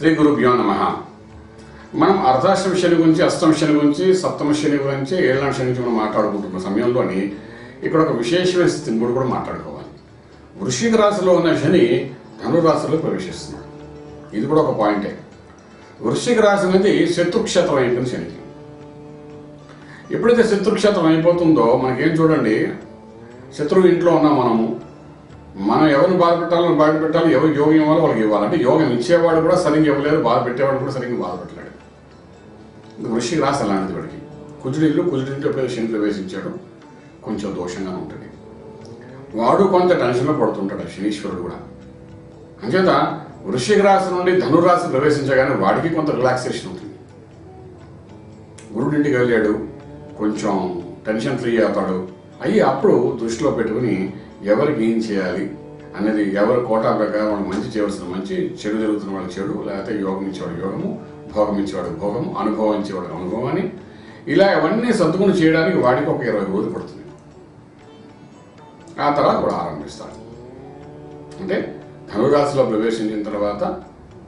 శ్రీ గురుభ్యో నమ. మనం అర్ధాష్టమ శని గురించి అష్టమ శని గురించి సప్తమ శని గురించి ఏళ్ళ శని గురించి మనం మాట్లాడుకుంటున్న సమయంలోని ఇక్కడ ఒక విశేషమైన స్థితిని కూడా కూడా మాట్లాడుకోవాలి. వృషిక రాశిలో ఉన్న శని ధనురాశిలో ప్రవేశిస్తున్నాడు. ఇది కూడా ఒక పాయింటే వృషిక రాశి అనేది శత్రుక్షేత్రం అయిపోయింది శనికి. ఎప్పుడైతే శత్రుక్షేత్రం అయిపోతుందో మనకేం చూడండి? శత్రువు ఇంట్లో ఉన్నాం మనము. మనం ఎవరిని బాధ పెట్టాలని బాధ పెట్టాలి ఎవరు యోగం ఇవ్వాలో వాళ్ళకి ఇవ్వాలి. అంటే యోగం ఇచ్చేవాడు కూడా సరిగ్గా ఇవ్వలేదు బాధ పెట్టేవాడు కూడా సరిగ్గా బాధ పెట్టలేడు. వృషికి రాసి అలాంటిది వాడికి. కుజుడి ఇల్లు కుజుడి ఇంట్లో శని ప్రవేశించాడు. కొంచెం దోషంగా ఉంటుంది. వాడు కొంత టెన్షన్లో పడుతుంటాడు శనీశ్వరుడు కూడా. అంచేత వృషిక రాశి నుండి ధనురాశి ప్రవేశించగానే వాడికి కొంత రిలాక్సేషన్ ఉంటుంది. గురుడింటికి వెళ్ళాడు. కొంచెం టెన్షన్ ఫ్రీ అవుతాడు. అయ్యి అప్పుడు దృష్టిలో పెట్టుకుని ఎవరికి ఏం చేయాలి అనేది ఎవరి కోటా ప్రకారం వాళ్ళు మంచి చేయవలసిన మంచి చెడు జరుగుతున్న వాళ్ళకి చెడు లేకపోతే యోగం ఇచ్చేవాడు యోగము భోగం ఇచ్చేవాడు భోగము అనుభవం ఇచ్చేవాడు అనుభవాన్ని. ఇలా అవన్నీ సర్దుకుని చేయడానికి వాడికి ఒక ఇరవై రోజులు పడుతుంది. ఆ తర్వాత కూడా ఆరంభిస్తాడు. అంటే ధనురాశిలో ప్రవేశించిన తర్వాత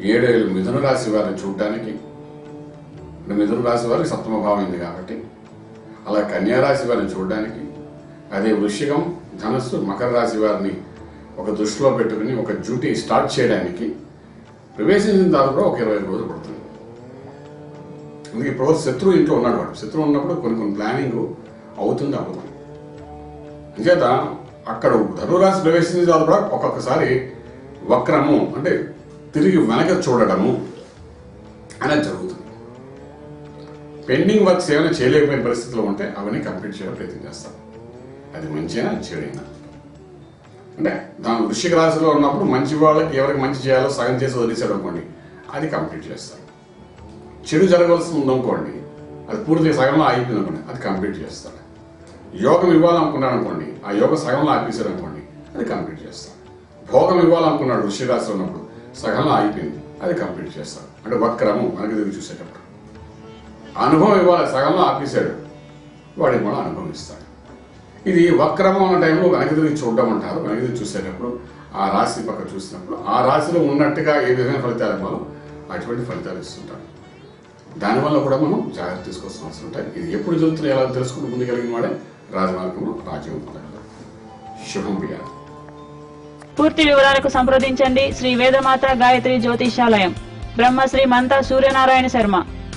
ఏడేళ్ళు మిథున రాశి వారిని చూడటానికి అంటే మిథున రాశి వారికి సప్తమ భావం ఉంది కాబట్టి అలా కన్యారాశి వారిని చూడడానికి అదే వృషికం ధనస్సు మకర రాశి వారిని ఒక దృష్టిలో పెట్టుకుని ఒక డ్యూటీ స్టార్ట్ చేయడానికి ప్రవేశించిన దాదాపు కూడా ఒక ఇరవై రోజులు పడుతుంది. అందుకే ఇప్పుడు శత్రువు ఇంట్లో ఉన్నాడు వాడు. శత్రువు ఉన్నప్పుడు కొన్ని కొన్ని ప్లానింగ్ అవుతుంది అవుతుంది అంచేత అక్కడ ధనురాశి ప్రవేశించిన తర్వాత కూడా ఒక్కొక్కసారి వక్రము అంటే తిరిగి వెనక చూడడము అనేది జరుగుతుంది. పెండింగ్ వర్క్స్ ఏమైనా చేయలేకపోయిన పరిస్థితిలో ఉంటే అవన్నీ కంప్లీట్ చేయడం ప్రయత్నం చేస్తాం. అది మంచిగా చెడైనా? అంటే దాని వృషిక రాశిలో ఉన్నప్పుడు మంచి వాళ్ళకి ఎవరికి మంచి చేయాలో సగం చేసి వదిలేసాడు అనుకోండి అది కంప్లీట్ చేస్తాడు చెడు జరగవలసి ఉందనుకోండి అది పూర్తిగా సగంలో ఆగిపోయింది అనుకోండి అది కంప్లీట్ చేస్తాడు యోగం ఇవ్వాలనుకున్నాడు అనుకోండి ఆ యోగం సగంలో ఆపేశాడు అనుకోండి అది కంప్లీట్ చేస్తాడు భోగం ఇవ్వాలనుకున్నాడు వృషిక రాశిలో ఉన్నప్పుడు సగంలో ఆగిపోయింది అది కంప్లీట్ చేస్తాడు అంటే వక్రము మనకి తిరిగి చూసేటప్పుడు. అనుభవం ఇవ్వాలి సగంలో ఆపేశాడు వాడికి కూడా అనుభవిస్తాడు ఇది వక్రము అన్న టైంలో వెనక్కి చూడడం అంటారు. వెనక్కి చూసేటప్పుడు ఆ రాశి పక్క చూసినప్పుడు ఆ రాశిలో ఉన్నట్టుగా ఏ విధమైన ఫలితాలు ఇవ్వాలో అటువంటి ఫలితాలు ఇస్తుంటారు దానివల్ల కూడా మనం జాగ్రత్త తీసుకోవాల్సిన అవసరం ఉంటాయి. ఇది ఎప్పుడు జరుగుతుంది ఎలా తెలుసుకుంటూ ముందుకెళ్ళిన వాడే రాజమార్గంలో రాజ్యం పొందగలరు శుభం ప్రియా పూర్తి వివరాలకు సంప్రదించండి. Shri Vedamata Gayatri జ్యోతిషాలయం Brahmasri Mantha Suryanarayana Sharma.